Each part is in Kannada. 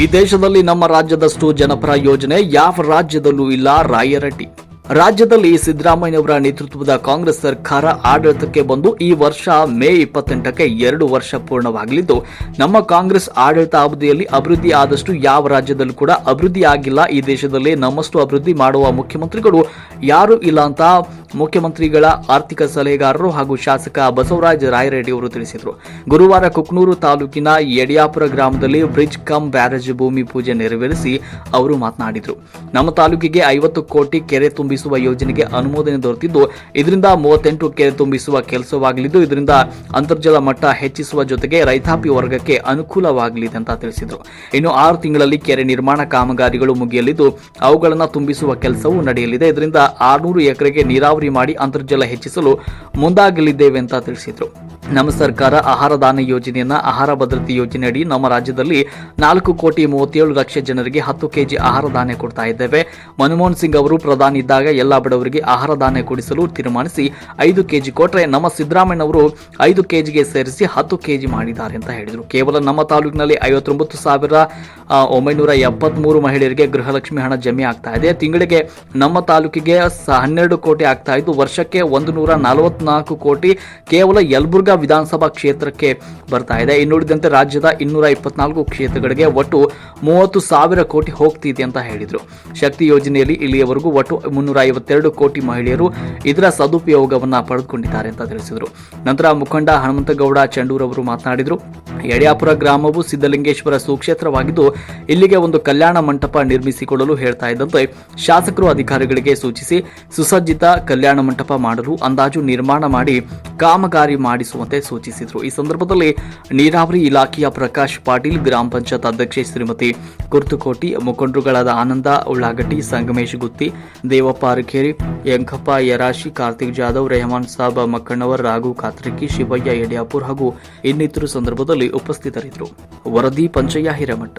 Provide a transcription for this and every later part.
ಈ ದೇಶದಲ್ಲಿ ನಮ್ಮ ರಾಜ್ಯದಷ್ಟು ಜನಪರ ಯೋಜನೆ ಯಾವ ರಾಜ್ಯದಲ್ಲೂ ಇಲ್ಲ, ರಾಯರಟ್ಟಿ. ರಾಜ್ಯದಲ್ಲಿ ಸಿದ್ದರಾಮಯ್ಯವರ ನೇತೃತ್ವದ ಕಾಂಗ್ರೆಸ್ ಸರ್ಕಾರ ಆಡಳಿತಕ್ಕೆ ಬಂದು ಈ ವರ್ಷ ಮೇ ಇಪ್ಪತ್ತೆಂಟಕ್ಕೆ ಎರಡು ವರ್ಷ ಪೂರ್ಣವಾಗಲಿದ್ದು, ನಮ್ಮ ಕಾಂಗ್ರೆಸ್ ಆಡಳಿತ ಅವಧಿಯಲ್ಲಿ ಅಭಿವೃದ್ಧಿ ಆದಷ್ಟು ಯಾವ ರಾಜ್ಯದಲ್ಲೂ ಕೂಡ ಅಭಿವೃದ್ಧಿ ಆಗಿಲ್ಲ. ಈ ದೇಶದಲ್ಲಿ ನಮ್ಮಷ್ಟು ಅಭಿವೃದ್ಧಿ ಮಾಡುವ ಮುಖ್ಯಮಂತ್ರಿಗಳು ಯಾರೂ ಇಲ್ಲ ಅಂತ ಮುಖ್ಯಮಂತ್ರಿಗಳ ಆರ್ಥಿಕ ಸಲಹೆಗಾರರು ಹಾಗೂ ಶಾಸಕ ಬಸವರಾಜ ರಾಯರೆಡ್ಡಿ ಅವರು ತಿಳಿಸಿದರು. ಗುರುವಾರ ಕುಕ್ನೂರು ತಾಲೂಕಿನ ಯಡಿಯಾಪುರ ಗ್ರಾಮದಲ್ಲಿ ಬ್ರಿಡ್ಜ್ ಕಮ್ ಬ್ಯಾರೇಜ್ ಭೂಮಿ ಪೂಜೆ ನೆರವೇರಿಸಿ ಅವರು ಮಾತನಾಡಿದರು. ನಮ್ಮ ತಾಲೂಕಿಗೆ ಐವತ್ತು ಕೋಟಿ ಕೆರೆ ತುಂಬಿಸುವ ಯೋಜನೆಗೆ ಅನುಮೋದನೆ ದೊರೆತಿದ್ದು, ಇದರಿಂದ ಮೂವತ್ತೆಂಟು ಕೆರೆ ತುಂಬಿಸುವ ಕೆಲಸವಾಗಲಿದ್ದು, ಇದರಿಂದ ಅಂತರ್ಜಲ ಮಟ್ಟ ಹೆಚ್ಚಿಸುವ ಜೊತೆಗೆ ರೈತಾಪಿ ವರ್ಗಕ್ಕೆ ಅನುಕೂಲವಾಗಲಿದೆ ಅಂತ ತಿಳಿಸಿದರು. ಇನ್ನು ಆರು ತಿಂಗಳಲ್ಲಿ ಕೆರೆ ನಿರ್ಮಾಣ ಕಾಮಗಾರಿಗಳು ಮುಗಿಯಲಿದ್ದು, ಅವುಗಳನ್ನು ತುಂಬಿಸುವ ಕೆಲಸವೂ ನಡೆಯಲಿದೆ. ಇದರಿಂದ ಆರುನೂರು ಎಕರೆಗೆ ನೀರಾವರಿ ಮಾಡಿ ಅಂತರ್ಜಲ ಹೆಚ್ಚಿಸಲು ಮುಂದಾಗಲಿದ್ದೇವೆ ಅಂತ ತಿಳಿಸಿದರು. ನಮ್ಮ ಸರ್ಕಾರ ಆಹಾರ ದಾನ ಯೋಜನೆಯನ್ನ, ಆಹಾರ ಭದ್ರತೆ ಯೋಜನೆಯಡಿ ನಮ್ಮ ರಾಜ್ಯದಲ್ಲಿ ನಾಲ್ಕು ಕೋಟಿ ಮೂವತ್ತೇಳು ಲಕ್ಷ ಜನರಿಗೆ ಹತ್ತು ಕೆಜಿ ಆಹಾರ ಧಾನ್ಯ ಕೊಡ್ತಾ ಇದ್ದೇವೆ. ಮನಮೋಹನ್ ಸಿಂಗ್ ಅವರು ಪ್ರಧಾನಿ ಇದ್ದಾಗ ಎಲ್ಲ ಬಡವರಿಗೆ ಆಹಾರ ಧಾನ್ಯ ಕೊಡಿಸಲು ತೀರ್ಮಾನಿಸಿ ಐದು ಕೆಜಿ ಕೊಟ್ಟರೆ ನಮ್ಮ ಸಿದ್ದರಾಮಯ್ಯನವರು ಐದು ಕೆಜಿಗೆ ಸೇರಿಸಿ ಹತ್ತು ಕೆಜಿ ಮಾಡಿದ್ದಾರೆ ಅಂತ ಹೇಳಿದರು. ಕೇವಲ ನಮ್ಮ ತಾಲೂಕಿನಲ್ಲಿ ಐವತ್ತೊಂಬತ್ತು ಸಾವಿರ ಒಂಬೈನೂರ ಎಪ್ಪತ್ಮೂರು ಮಹಿಳೆಯರಿಗೆ ಗೃಹಲಕ್ಷ್ಮಿ ಹಣ ಜಮೆ ಆಗ್ತಾ ಇದೆ. ತಿಂಗಳಿಗೆ ನಮ್ಮ ತಾಲೂಕಿಗೆ ಹನ್ನೆರಡು ಕೋಟಿ ಆಗ್ತಾ ಇದ್ದು, ವರ್ಷಕ್ಕೆ ಒಂದು ನೂರ ನಲವತ್ನಾಲ್ಕು ಕೋಟಿ, ಕೇವಲ ಯಲಬುರ್ಗಾ ವಿಧಾನಸಭಾ ಕ್ಷೇತ್ರಕ್ಕೆ ಬರ್ತಾ ಇದೆ. ಇನ್ನುಳಿದಂತೆ ರಾಜ್ಯದ ಇನ್ನೂರ ಇಪ್ಪತ್ನಾಲ್ಕು ಕ್ಷೇತ್ರಗಳಿಗೆ ಒಟ್ಟು ಮೂವತ್ತು ಸಾವಿರ ಕೋಟಿ ಹೋಗ್ತಿದೆ ಅಂತ ಹೇಳಿದರು. ಶಕ್ತಿ ಯೋಜನೆಯಲ್ಲಿ ಇಲ್ಲಿಯವರೆಗೂ ಒಟ್ಟು ಮುನ್ನೂರ ಐವತ್ತೆರಡು ಕೋಟಿ ಮಹಿಳೆಯರು ಇದರ ಸದುಪಯೋಗವನ್ನು ಪಡೆದುಕೊಂಡಿದ್ದಾರೆ ಅಂತ ತಿಳಿಸಿದರು. ನಂತರ ಮುಖಂಡ ಹನುಮಂತಗೌಡ ಚಂಡೂರವರು ಮಾತನಾಡಿದರು. ಯಡಿಯಾಪುರ ಗ್ರಾಮವು ಸಿದ್ದಲಿಂಗೇಶ್ವರ ಸುಕ್ಷೇತ್ರವಾಗಿದ್ದು, ಇಲ್ಲಿಗೆ ಒಂದು ಕಲ್ಯಾಣ ಮಂಟಪ ನಿರ್ಮಿಸಿಕೊಳ್ಳಲು ಹೇಳ್ತಾ ಇದ್ದಂತೆ ಶಾಸಕರು ಅಧಿಕಾರಿಗಳಿಗೆ ಸೂಚಿಸಿ, ಸುಸಜ್ಜಿತ ಕಲ್ಯಾಣ ಮಂಟಪ ಮಾಡಲು ಅಂದಾಜು ನಿರ್ಮಾಣ ಮಾಡಿ ಕಾಮಗಾರಿ ಮಾಡಿಸುವಂತೆ ಸೂಚಿಸಿದರು. ಈ ಸಂದರ್ಭದಲ್ಲಿ ನೀರಾವರಿ ಇಲಾಖೆಯ ಪ್ರಕಾಶ್ ಪಾಟೀಲ್, ಗ್ರಾಮ ಪಂಚಾಯತ್ ಅಧ್ಯಕ್ಷೆ ಶ್ರೀಮತಿ ಕುರ್ತುಕೋಟಿ ಮುಖಂಡರುಗಳಾದ ಆನಂದ ಉಳ್ಳಾಗಟ್ಟಿ ಸಂಗಮೇಶ್ ಗುತ್ತಿ, ದೇವಪ್ಪ ಅರಕೇರಿ ಯಂಕಪ್ಪ ಯರಾಶಿ, ಕಾರ್ತಿಕ್ ಜಾಧವ್, ರೆಹಮಾನ್ ಸಾಬ್ ಮಕ್ಕಣ್ಣವರ್ ರಾಘು ಕಾತ್ರಿಕಿ, ಶಿವಯ್ಯ ಯಡಿಯಾಪುರ್ ಹಾಗೂ ಇನ್ನಿತರ ಸಂದರ್ಭದಲ್ಲಿ ಉಪಸ್ಥಿತರಿದ್ದರು. ವರದಿ ಪಂಚಯ್ಯ ಹಿರೇಮಠ.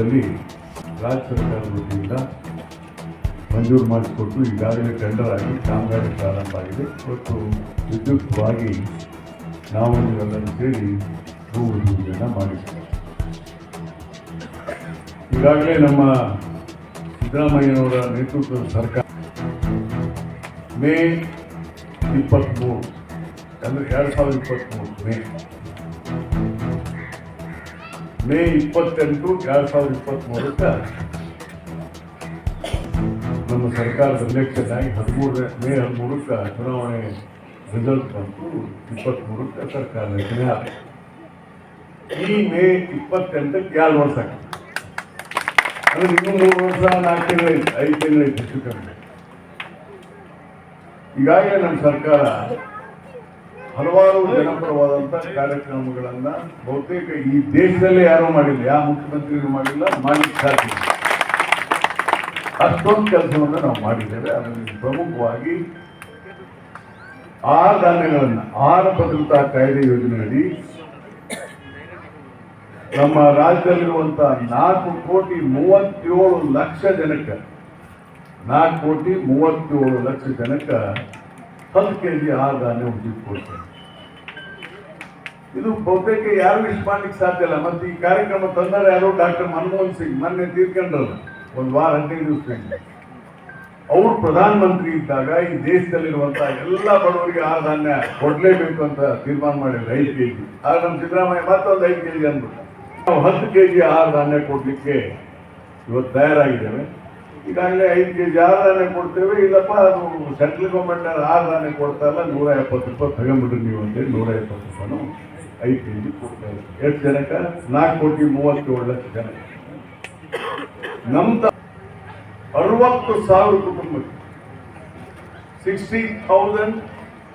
ರಾಜ್ಯದಲ್ಲಿ ರಾಜ್ಯ ಸರ್ಕಾರದ ವತಿಯಿಂದ ಮಂಜೂರು ಮಾಡಿಸಿಕೊಟ್ಟು ಈಗಾಗಲೇ ಟೆಂಡರ್ ಆಗಿ ಕಾಮಗಾರಿ ಪ್ರಾರಂಭ ಆಗಿದೆ. ಮತ್ತು ವಿದ್ಯುಕ್ತವಾಗಿ ನಾವು ಹೇಳಿ ಸೇರಿ ಭೂ ಮಾಡಿದ್ದೇವೆ ಈಗಾಗಲೇ ನಮ್ಮ ಸಿದ್ದರಾಮಯ್ಯನವರ ನೇತೃತ್ವದ ಸರ್ಕಾರ ಮೇ ಇಪ್ಪತ್ತ್ಮೂರು ಅಂದರೆ ಎರಡು ಸಾವಿರದ ಇಪ್ಪತ್ತ್ಮೂರು ಮೇ ಮೇ ಇಪ್ಪತ್ತೆಂಟು ಎರಡು ಸಾವಿರದ ಇಪ್ಪತ್ತ್ಮೂರಕ್ಕೆ ನಮ್ಮ ಸರ್ಕಾರದ ಎಲೆಕ್ಷನ್ ಹದಿಮೂರು ಮೇ ಹದಿಮೂರಕ್ಕೆ ಚುನಾವಣೆ ರಿಸಲ್ಟ್ ಬಂತು. ಇಪ್ಪತ್ತ್ಮೂರಕ್ಕೆ ಸರ್ಕಾರ ರಚನೆ ಈ ಮೇ ಇಪ್ಪತ್ತೆಂಟಕ್ಕೆ ಎರಡು ವರ್ಷ ಆಗ್ತದೆ ಅಂದರೆ ಇನ್ನೂ ಮೂರು ವರ್ಷ, ನಾಲ್ಕು ತಿಂಗಳೈತೆ ಐದು ತಿಂಗಳೈತೆ ಹೆಚ್ಚು ಕಡಿಮೆ ಈಗಾಗಲೇ ನಮ್ಮ ಸರ್ಕಾರ ಹಲವಾರು ಜನಪರವಾದಂಥ ಕಾರ್ಯಕ್ರಮಗಳನ್ನ ಬಹುತೇಕ ಈ ದೇಶದಲ್ಲೇ ಯಾರೂ ಮಾಡಿಲ್ಲ, ಯಾವ ಮುಖ್ಯಮಂತ್ರಿಗಳು ಮಾಡಿಲ್ಲ ಮಾಡಿ ಸಾಧ್ಯ ಅಷ್ಟೊಂದು ಕೆಲಸವನ್ನು ನಾವು ಮಾಡಿದ್ದೇವೆ. ಅದರಲ್ಲಿ ಪ್ರಮುಖವಾಗಿ ಆ ಧಾನ್ಯಗಳನ್ನು, ಆಹಾರ ಭದ್ರತಾ ಕಾಯ್ದೆ ಯೋಜನೆಯಡಿ ನಮ್ಮ ರಾಜ್ಯದಲ್ಲಿರುವಂತಹ ನಾಲ್ಕು ಕೋಟಿ ಮೂವತ್ತೇಳು ಲಕ್ಷ ಜನಕ್ಕೆ, ನಾಲ್ಕು ಕೋಟಿ ಮೂವತ್ತೇಳು ಲಕ್ಷ ಜನಕ್ಕೆ ಹತ್ತು ಕೆ ಜಿ ಆಹಾರ ಧಾನ್ಯ ಉಚಿತ ಕೊಡ್ತಾರೆ ಇದು ಬಹುತೇಕ ಯಾರು ಇಷ್ಟು ಮಾಡ್ಲಿಕ್ಕೆ ಸಾಧ್ಯ ಇಲ್ಲ. ಮತ್ತೆ ಈ ಕಾರ್ಯಕ್ರಮ ತಂದರೆ ಯಾರು ಡಾಕ್ಟರ್ ಮನಮೋಹನ್ ಸಿಂಗ್ ಮೊನ್ನೆ ತೀರ್ಕೊಂಡ್ರಲ್ಲ ಒಂದು ವಾರ ಹದಿನೈದು ದಿವಸ ಅವರು ಪ್ರಧಾನಮಂತ್ರಿ ಇದ್ದಾಗ ಈ ದೇಶದಲ್ಲಿರುವಂತಹ ಎಲ್ಲ ಬಡವರಿಗೆ ಆ ಧಾನ್ಯ ಕೊಡಲೇಬೇಕು ಅಂತ ತೀರ್ಮಾನ ಮಾಡಿದ್ರು ಐದು ಕೆ ಜಿ ಆಗ ನಮ್ಮ ಸಿದ್ದರಾಮಯ್ಯ ಮತ್ತೊಂದು ಐದು ಕೆ ಜಿ ಅಂದ್ಬಿಟ್ಟು ನಾವು ಹತ್ತು ಕೆ ಜಿ ಆ ಧಾನ್ಯ ಕೊಡಲಿಕ್ಕೆ ಇವತ್ತು ತಯಾರಾಗಿದ್ದೇವೆ. ಈಗಾಗಲೇ ಐದು ಕೆ ಜಿ ಆರು ಧಾನ್ಯ ಕೊಡ್ತೇವೆ. ಇಲ್ಲಪ್ಪ, ಅದು ಸೆಂಟ್ರಲ್ ಗೌರ್ಮೆಂಟ್ ಆರು ಧಾನ್ಯ ಕೊಡ್ತಾ ಇಲ್ಲ. ನೂರ ಎಪ್ಪತ್ತು ರೂಪಾಯಿ ತಗೊಂಡ್ಬಿಡ್ರಿ ನೀವು ಅಂತೇಳಿ ನೂರ ಎಪ್ಪತ್ತು ರೂಪಾಯಿನು ಐದು ಕೆ ಜಿ ಇದ್ದೀವಿ ಎಷ್ಟು ಜನಕ್ಕೆ ನಾಲ್ಕು ಕೋಟಿ ಮೂವತ್ತೇಳು ಲಕ್ಷ ಜನ. ನಮ್ಮ ಅರವತ್ತು ಸಾವಿರ ಕುಟುಂಬಕ್ಕೆ ಸಿಕ್ಸ್ಟಿ ಥೌಸಂಡ್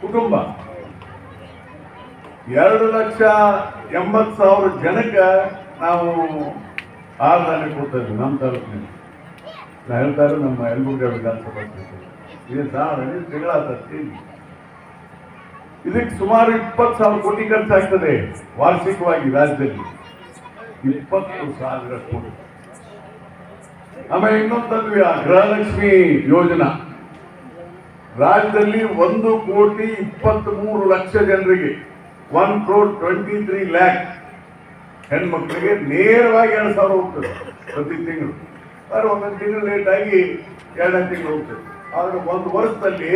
ಕುಟುಂಬ. ಎರಡು ಲಕ್ಷ ಎಂಬತ್ತು ಸಾವಿರ ಜನಕ್ಕೆ ನಾವು ಆರ್ದಾನೆ ಕೊಡ್ತಾ ಇದ್ವಿ ನಮ್ಮ ತಾಲೂಕಿನಲ್ಲಿ. ನಾ ಹೇಳ್ತಾ ನಮ್ಮ ಯಲಬುರ್ಗ ವಿಧಾನಸಭಾ ಕ್ಷೇತ್ರ ಇದು ಸಾವಿರ ತಿಂಗಳಾಗ್ತದೆ ಇದಕ್ಕೆ ಸುಮಾರು ಇಪ್ಪತ್ತು ಸಾವಿರ ಕೋಟಿ ಖರ್ಚಾಗ್ತದೆ ವಾರ್ಷಿಕವಾಗಿ ರಾಜ್ಯದಲ್ಲಿ. ಇಪ್ಪತ್ತು ಸಾವಿರ ಕೋಟಿ. ಆಮೇಲೆ ಇನ್ನೊಂದು ಗೃಹಲಕ್ಷ್ಮಿ ಯೋಜನಾ. ರಾಜ್ಯದಲ್ಲಿ ಒಂದು ಕೋಟಿ ಇಪ್ಪತ್ತ್ ಮೂರು ಲಕ್ಷ ಜನರಿಗೆ one crore twenty three lakh ಹೆಣ್ಮಕ್ಳಿಗೆ ನೇರವಾಗಿ ಎರಡು ಸಾವಿರ ಹೋಗ್ತದೆ ಪ್ರತಿ ತಿಂಗಳು. ಆದರೆ ಒಂದೊಂದು ತಿಂಗಳು ಲೇಟ್ ಆಗಿ ಎರಡನೇ ತಿಂಗಳು ಹೋಗ್ತದೆ. ಆದ್ರೆ ಒಂದು ವರ್ಷದಲ್ಲಿ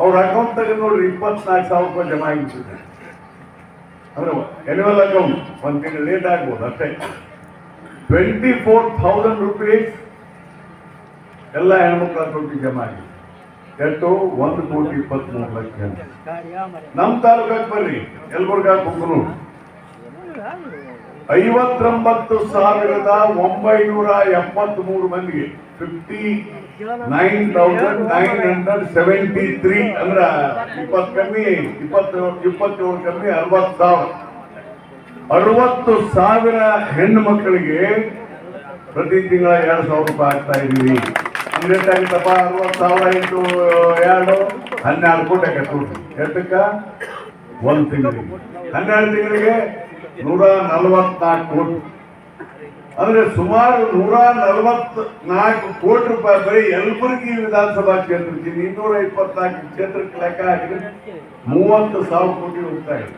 ಅವ್ರ ಅಕೌಂಟ್ ತೆಗೆದು ನೋಡ್ರಿ ಇಪ್ಪತ್ನಾಲ್ಕು ಸಾವಿರ ರೂಪಾಯಿ ಜಮಾ ಆಗಿಸಿದೆ ಅಂದ್ರೆ ಎನ್ಯುವಲ್ ಅಕೌಂಟ್ ಒಂದು ತಿಂಗಳು ಲೇಟ್ ಆಗ್ಬೋದು, ಅಷ್ಟೇ. ಟ್ವೆಂಟಿ ಫೋರ್ ಥೌಸಂಡ್ ರುಪೀಸ್ ಎಲ್ಲ ಹೆಣ್ಮಕ್ಳ ಅಕೌಂಟಿಗೆ ಜಮಾ ಆಗಿದೆ. ಎಷ್ಟು ಒಂದು ಕೋಟಿ ಇಪ್ಪತ್ಮೂರು ಲಕ್ಷ ಜನ. ನಮ್ಮ ತಾಲೂಕಕ್ಕೆ ಬರ್ರಿ, ಯಲಬುರ್ಗಾ ಕುಂಕನೂರು ಐವತ್ತೊಂಬತ್ತು ಸಾವಿರದ ಒಂಬೈನೂರ ಎಪ್ಪತ್ತ್ ಮೂರು ಮಂದಿಗೆ fifty nine thousand nine hundred seventy three ಅಂದ್ರ ಇಪ್ಪತ್ತು ಕಮ್ಮಿ, ಇಪ್ಪತ್ತು ಇಪ್ಪತ್ತೇಳು ಕಮ್ಮಿ ಅರವತ್ತು ಸಾವಿರ. ಅರವತ್ತು ಸಾವಿರ ಹೆಣ್ಣು ಮಕ್ಕಳಿಗೆ ಪ್ರತಿ ತಿಂಗಳ ಎರಡು ಸಾವಿರ ರೂಪಾಯಿ ಆಗ್ತಾ ಇದೀವಿ ಅಂದ್ರೆ ಎಷ್ಟಾಗಿತ್ತಪ್ಪ ಅರವತ್ತು ಸಾವಿರ ಇಂಟು ಎರಡು, ಹನ್ನೆರಡು ಕೋಟಿ ಆಗತ್ತೆ ಎಷ್ಟಕ್ಕ? ಒಂದು ತಿಂಗಳಿಗೆ. ಹನ್ನೆರಡು ತಿಂಗಳಿಗೆ ನೂರ ನಲವತ್ನಾಲ್ಕು ಕೋಟಿ. ಅಂದ್ರೆ ಸುಮಾರು ನೂರ ನಲವತ್ನಾಲ್ಕು ಕೋಟಿ ರೂಪಾಯಿ ಬರೀ ಯಲಬುರ್ಗಿ ವಿಧಾನಸಭಾ ಕ್ಷೇತ್ರಕ್ಕೆ ಇನ್ನೂರ ಇಪ್ಪತ್ನಾಲ್ಕು ಕ್ಷೇತ್ರಕ್ಕೆ ಲೆಕ್ಕ ಹಾಕಿದ್ರೆ ಮೂವತ್ತು ಸಾವಿರ ಕೋಟಿ ಹೋಗ್ತಾ ಇದೆ.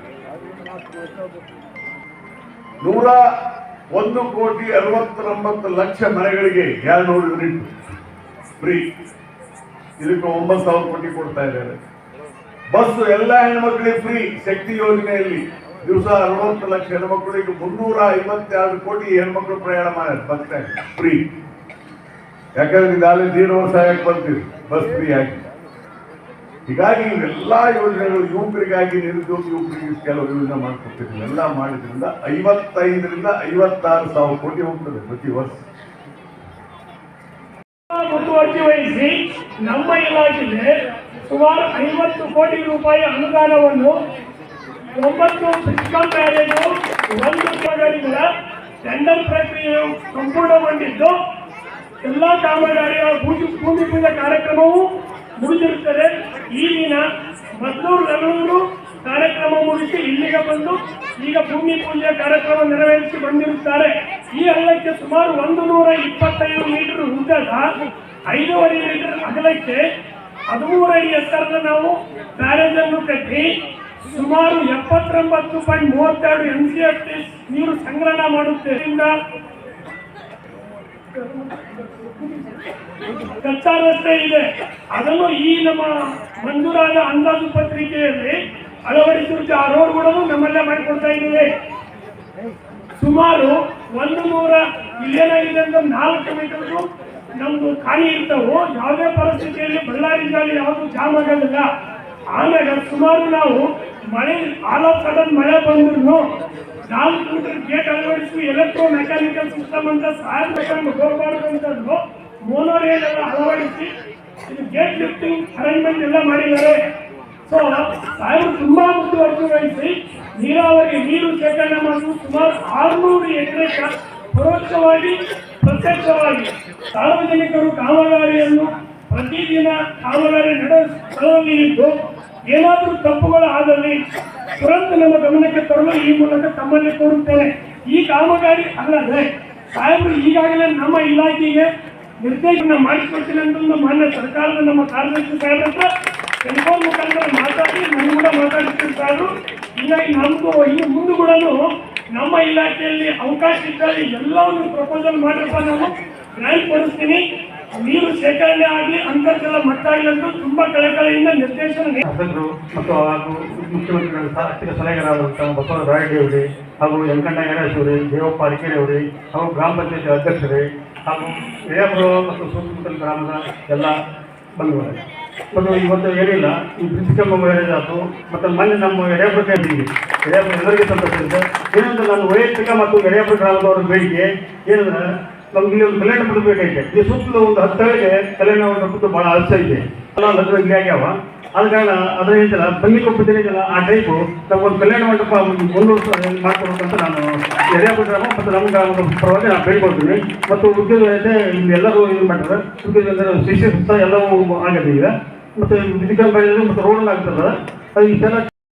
ನೂರ ಒಂದು ಕೋಟಿ ಅರವತ್ತೊಂಬತ್ತು ಲಕ್ಷ ಮನೆಗಳಿಗೆ ಎರಡ್ನೂರು ಯೂನಿಟ್ ಫ್ರೀ ಇದಕ್ಕೆ ಒಂಬತ್ತು ಸಾವಿರ ಕೋಟಿ ಕೊಡ್ತಾ ಇದ್ದಾರೆ. ಬಸ್ ಎಲ್ಲ ಹೆಣ್ಮಕ್ಳಿಗೆ ಫ್ರೀ ಶಕ್ತಿ ಯೋಜನೆಯಲ್ಲಿ. ದಿವಸ ಅರವತ್ತು ಲಕ್ಷ ಹೆಣ್ಮಕ್ಳಿಗೆ ಮುನ್ನೂರ ಐವತ್ತೆರಡು ಕೋಟಿ ಹೆಣ್ಮಕ್ಳು ಪ್ರಯಾಣ ಮಾಡ್ಯಾರ ಬಸ್ ಫ್ರೀ ಯಾಕಂದ್ರೆ ಇದಾಗಲೇ ಜೀರೋ ಸಹಾಯಕ್ಕೆ ಬರ್ತೀವಿ ಬಸ್ ಫ್ರೀ ಆಗಿ. ಹೀಗಾಗಿ ಇವೆಲ್ಲ ಯೋಜನೆಗಳು ಯುವಕರಿಗಾಗಿ ನಿರುದ್ಯೋಗ ಯುವಕರಿಗೆ ಕೆಲವು ಯೋಜನೆ ಮಾಡ್ಕೊಡ್ತಿದ್ವಿ ಇವೆಲ್ಲ ಮಾಡಿದ್ರಿಂದ ಐವತ್ತೈದರಿಂದ ಐವತ್ತಾರು ಸಾವಿರ ಕೋಟಿ ಹೋಗ್ತದೆ ಪ್ರತಿ ವರ್ಷ. ಮುತುವರ್ಜಿ ವಹಿಸಿ ನಮ್ಮ ಇಲಾಖೆಗೆ ಸುಮಾರು ಐವತ್ತು ಕೋಟಿ ರೂಪಾಯಿ ಅನುದಾನವನ್ನು ಒಂಬತ್ತು ಫಿಸಿಕಲ್ ಮ್ಯಾರೇಜ್ ಒಂದು ಕಾಮಗಾರಿಗಳ ಟೆಂಡರ್ ಪ್ರಕ್ರಿಯೆಯು ಸಂಪೂರ್ಣಗೊಂಡಿದ್ದು, ಎಲ್ಲ ಕಾಮಗಾರಿಯ ಭೂಮಿ ಪೂಜೆ ಕಾರ್ಯಕ್ರಮವೂ ಮುಗಿದಿರುತ್ತದೆ. ಈ ದಿನ ಮದ್ದೂರು ಕಾರ್ಯಕ್ರಮ ಮುಗಿಸಿ ಇಲ್ಲಿಗೆ ಬಂದು ಈಗ ಭೂಮಿ ಪೂಜೆ ಕಾರ್ಯಕ್ರಮ ನೆರವೇರಿಸಿ ಬಂದಿರುತ್ತಾರೆ. ಈ ಹಳ್ಳಕ್ಕೆ ಸುಮಾರು ಒಂದು ನೂರ ಇಪ್ಪತ್ತೈದು ಮೀಟರ್ ಉದ್ದದ ಐದೂವರೆ ಮೀಟರ್ ಅಗಲಕ್ಕೆ ಹದಿಮೂರು ಅಡಿ ಎತ್ತರದ ನಾವು ಬ್ಯಾರೇಜ್ ಕಟ್ಟಿ ಸುಮಾರು ಎಪ್ಪತ್ತೊಂಬತ್ತು ಪಾಯಿಂಟ್ ಮೂವತ್ತೆರಡು ಎಂ ಸಿ ಎಫ್ ನೀರು ಸಂಗ್ರಹಣ ಇದರಿಂದ ಕಚ್ಚಾ ರಸ್ತೆ ಇದೆ. ಅದನ್ನು ಈ ನಮ್ಮ ಮಂಜೂರಾದ ಅಂದಾಜು ಪತ್ರಿಕೆಯಲ್ಲಿ ಅಳವಡಿಸಿರುತ್ತೆ ಆ ರೋಡ್ ಕೂಡ ನಮ್ಮಲ್ಲೇ ಮಾಡಿಕೊಡ್ತಾ ಇದ್ದೇವೆ. ಸುಮಾರು ಒಂದು ನೂರ ಇಲ್ಲೇನಾಗಿದೆ ಅಂತ ನಾಲ್ಕು ಮೀಟರ್ ನಮ್ದು ಖಾಲಿ ಇರ್ತವು, ಯಾವುದೇ ಪರಿಸ್ಥಿತಿಯಲ್ಲಿ ಬಳ್ಳಾರಿ ಜಾಲಿ ಯಾವುದು ಜಾಮ್ ಆಗೋದಿಲ್ಲ. ಆಮೇಲೆ ಸುಮಾರು ನಾವು ಮಳೆ ಆಲ್ ಮಳೆ ಬಂದ್ರು ನಾಲ್ಕು ಮೀಟರ್ ಗೇಟ್ ಅಳವಡಿಸಿ ಎಲೆಕ್ಟ್ರೋ ಮೆಕ್ಯಾನಿಕಲ್ ಸಿಸ್ಟಮ್ ಅಂತ ಸಹಾಯ ಹೋಗಬಾರ್ದು ಮೋನೋರೇಲ್ ಎಲ್ಲ ಅಳವಡಿಸಿ ಇದು ಗೇಟ್ ಲಿಫ್ಟಿಂಗ್ ಅರೇಂಜ್ಮೆಂಟ್ ಎಲ್ಲ ಮಾಡಿದ್ದಾರೆ. ಸೊ ಸಾಯಂ ತುಂಬಾ ಮುತುವರ್ಜಿ ವಹಿಸಿ ನೀರಾವರಿ ನೀರು ಶೇಖರಣೆ ಮಾಡಲು ಸುಮಾರು ಆರುನೂರು ಎಕರೆ ಪರೋಕ್ಷವಾಗಿ, ಪ್ರತ್ಯಕ್ಷವಾಗಿ ಸಾರ್ವಜನಿಕರು ಕಾಮಗಾರಿಯನ್ನು ಪ್ರತಿದಿನ ಕಾಮಗಾರಿ ಇದ್ದು ಏನಾದರೂ ತಪ್ಪುಗಳು ಆದಲ್ಲಿ ತುರಂತ ನಮ್ಮ ಗಮನಕ್ಕೆ ತರಲು ಈ ಮೂಲಕ ತಮ್ಮಲ್ಲಿ ಕೋರುತ್ತೇನೆ. ಈ ಕಾಮಗಾರಿ ಅಲ್ಲದೆ ಸಾಹೇಬರು ಈಗಾಗಲೇ ನಮ್ಮ ಇಲಾಖೆಗೆ ನಿರ್ದೇಶನ ಮಾಡಿಕೊಡ್ತೀನಿ ಅಂತ ಮಾನ್ಯ ಸರ್ಕಾರದ ನಮ್ಮ ಕಾರ್ಯದರ್ಶಿ ಸಾಹೇಬ್ರ ಹತ್ರ ಟೆಲಿಫೋನ್ ಮುಖಾಂತರ ಮಾತಾಡಿ ನಮ್ಗೆ ಕೂಡ ಮಾತಾಡಿಸ್ತಿರ್ತಾರೆ ಹೀಗಾಗಿ ನಮಗೂ ಇನ್ನು ಮುಂದೆ ಕೂಡ ನಮ್ಮ ಇಲಾಖೆಯಲ್ಲಿ ಅವಕಾಶ ಇದ್ದಲ್ಲಿ ಎಲ್ಲವನ್ನು ಪ್ರಪೋಸಲ್ ಮಾಡಿರಪ್ಪ ನಾನು ಗ್ರಾಂಟ್ ಕೊಡಿಸ್ತೀನಿ. ನೀರು ಶೇಖರಣೆ ಆಗಲಿ ಅಂತರ್ಜಲ ಮಟ್ಟ ಅಂತ ತುಂಬಾ ಕಳಕಳಿಯಿಂದ ನಿರ್ದೇಶನ ಶಾಸಕರು ಮತ್ತು ಹಾಗೂ ಮುಖ್ಯಮಂತ್ರಿಗಳ ಆರ್ಥಿಕ ಸಲಹೆಗಾರರಾದಂತಹ ಬಸವರಾಜ ಅವರೇ ಹಾಗೂ ವೆಂಕಣ್ಣ ಗಣೇಶ್ ಅವರೇ, ದೇವಪ್ಪ ಅಡಿಕೇರಿ ಅವರೇ ಹಾಗೂ ಗ್ರಾಮ ಪಂಚಾಯತಿ ಅಧ್ಯಕ್ಷರೇ ಹಾಗೂ ಹಿರಿಯಾಪುರ ಮತ್ತು ಸುತ್ತಮುತ್ತಲ ಗ್ರಾಮದ ಎಲ್ಲ ಬಂಧುಗಳೇ. ಮತ್ತು ಇವತ್ತು ಏನಿಲ್ಲ ಈ ಮ್ಯಾರೇಜ್ ಆಯಿತು ಮತ್ತು ಮೊನ್ನೆ ನಮ್ಮ ಎಡೆಯಪುರ ಕೇಳಿದ್ದೀವಿ ಎಡೆಯಪುರ ಎಲ್ಲರಿಗೆ ಸಂತೋಷ ಇದೆ ಏನಂದ್ರೆ ನಾನು ವೈಯಕ್ತಿಕ ಮತ್ತು ಎಡೆಯಪುರ ಗ್ರಾಮದವರ ಬೇಡಿಕೆ ಏನಂದ್ರೆ ನಮ್ಗೆ ಇಲ್ಲಿ ಒಂದು ಕಲ್ಯಾಣ ಬಿಡಬೇಕೈತೆ ಈ ಸುತ್ತಲೂ ಒಂದು ಹತ್ತು ಹಳ್ಳಿಗೆ ಕಲ್ಯಾಣ ಮಂಟಪದ್ದು ಭಾಳ ಆಸೆ ಇದೆ. ಆಗ್ಯಾವ. ಆದ ಕಾರಣ ಅದ್ರ ಏನಿಲ್ಲ ಬನ್ನಿ ಕೊಟ್ಟಿದ್ದೀನಿಲ್ಲ ಆ ಟೈಪು ಒಂದು ಕಲ್ಯಾಣ ಮಂಟಪ ಒಂದು ಮುನ್ನೂರು ಮಾಡ್ಕೊಡ್ಬೇಕಂತ ನಾನು ಎಡೆಯಪುರ ಗ್ರಾಮ ಮತ್ತು ನಮ್ಗೆ ಒಂದು ಪರವಾಗಿ ನಾನು ಬೇಡ್ಕೊಳ್ತೀನಿ. ಮತ್ತು ಉದ್ಯೋಗ ಇದೆ ಎಲ್ಲರೂ ಇದು ಮಾಡ್ತಾರೆ. ಉದ್ಯೋಗ ಅಂದರೆ ಶಿಕ್ಷಣ ಎಲ್ಲವೂ ಆಗಿದೆ ಈಗ. ಮತ್ತು ವಿಧಿಕರಣ ಮತ್ತು ರೋಡ್ ಆಗ್ತದೆ. ಅದು ಇಷ್ಟೆಲ್ಲ